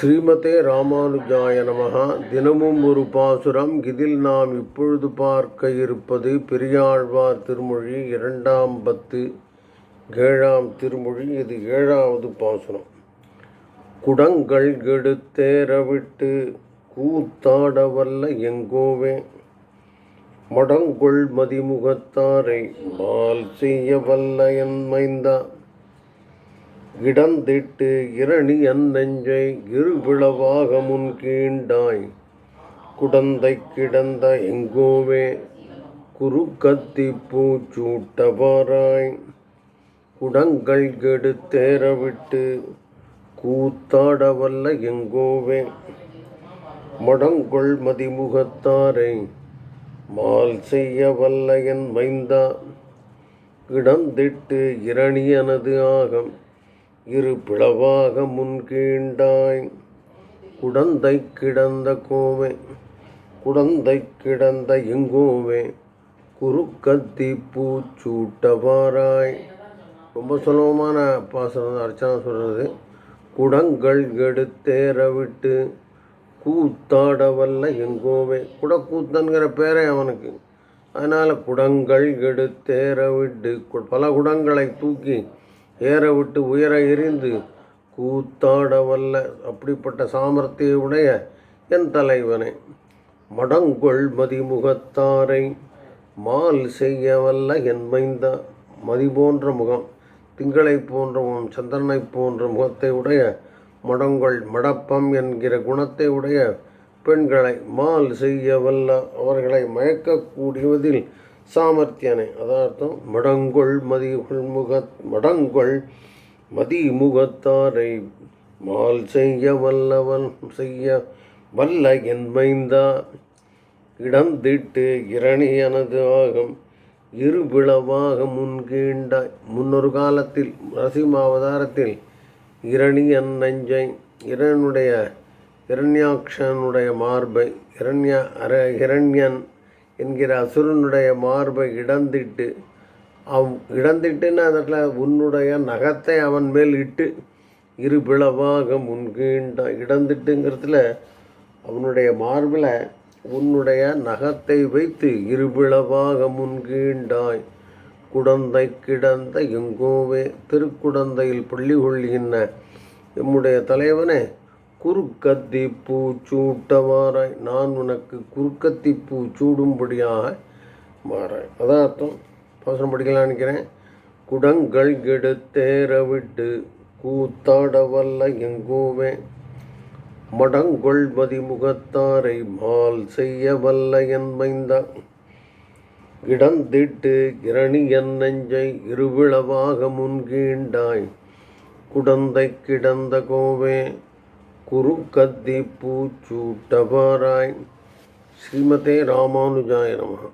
ஸ்ரீமதே ராமானுஜாய நமகா தினமும் ஒரு பாசுரம். இதில் நாம் இப்பொழுது பார்க்க இருப்பது பெரியாழ்வார் திருமொழி இரண்டாம் பத்து ஏழாம் திருமொழி. இது ஏழாவது பாசுரம். குடங்கள் கெடுத்தேரவிட்டு கூத்தாட வல்ல எங்கோவே. மடங்கொள் மதிமுகத்தாரை மால் செய்ய வல்ல என் மைந்தா. இடந்திட்டு இரணி நெஞ்சை இருபிளவாக முன் கீண்டாய் குடந்தை கிடந்த எங்கோவே குறுக்கத்தி பூச்சூட்டவாராய் குடங்கள் கெடுத்தேரவிட்டு கூத்தாட வல்ல எங்கோவே. மடங்கொள் மதிமுகத்தாரை மால் செய்ய வல்ல என் மைந்தா. இடந்திட்டு இரணியனது ஆகம் இரு பிளவாக முன்கீண்டாய் குடந்தை கிடந்த கோவே குடந்தை கிடந்த எங்கோவே குறுக்கத்தி பூச்சூட்டவாராய் ரொம்ப சுலபமான பாசனம் அர்ச்சனா சொல்கிறது குடங்கள் எடுத்தேற விட்டு கூத்தாடவல்ல எங்கோவே. குடக்கூத்தன்கிற பேரே அவனுக்கு. அதனால் குடங்கள் எடுத்தேற விட்டு பல குடங்களை தூக்கி ஏற விட்டு உயர எறிந்து கூத்தாட வல்ல அப்படிப்பட்ட சாமர்த்திய உடைய என் தலைவனே மடங்கொள் மதிமுகத்தாரை மால் செய்ய வல்ல என் மதி போன்ற முகம் திங்களை போன்ற முகம் சந்திரனை போன்ற முகத்தை உடைய மடங்கொள் மடப்பம் என்கிற குணத்தை உடைய பெண்களை மால் செய்ய வல்ல அவர்களை மயக்கக்கூடியவதில் சாமர்த்தியனை. அதார்த்தம் மடங்கொள் மதிகுள் முக மடங்கொள் மதிமுகத்தாரை மால் செய்ய வல்லவன் செய்ய வல்ல என்பைந்தா இடந்திட்டு இரணியனது ஆகும் இருபிளவாக முன்கீண்டாய் முன்னொரு காலத்தில் நரசிம்ம அவதாரத்தில் இரணியன் நெஞ்சை இரனுடைய இரண்யாக்ஷனுடைய மார்பை இரண்ய அர இரண்யன் என்கிற அசுரனுடைய மார்பை இடந்திட்டு அவ் இடந்திட்டுன்னு அதில் உன்னுடைய நகத்தை அவன் மேல் இட்டு இரு பிளவாக முன்கீண்ட இடந்துட்டுங்கிறதுல அவனுடைய மார்பில் உன்னுடைய நகத்தை வைத்து இருபிளவாக முன்கீண்டாய். குடந்தை கிடந்த எங்கோவே திருக்குடந்தையில் பள்ளி கொள்கின்ற எம்முடைய தலைவனே குறுக்கத்தி பூ சூட்டவாராய் நான் உனக்கு குறுக்கத்தி பூ சூடும்படியாக மாறாய் அதான் அர்த்தம். பாசனம் படிக்கலாம் நினைக்கிறேன். குடங்கள் கெடுத்தேற விட்டு கூத்தாட வல்ல எங்கோவே மடங்கொள் மதிமுகத்தாரை மால் செய்ய வல்ல என் மைந்தா. இடந்திட்டு இரணி என் நெஞ்சை இருவிளவாக முன்கீண்டாய் குடந்தை கிடந்த கோவே குரு கத்தி பூச்சூட்டபாராய் ஸ்ரீமதே ராமானுஜாய நமः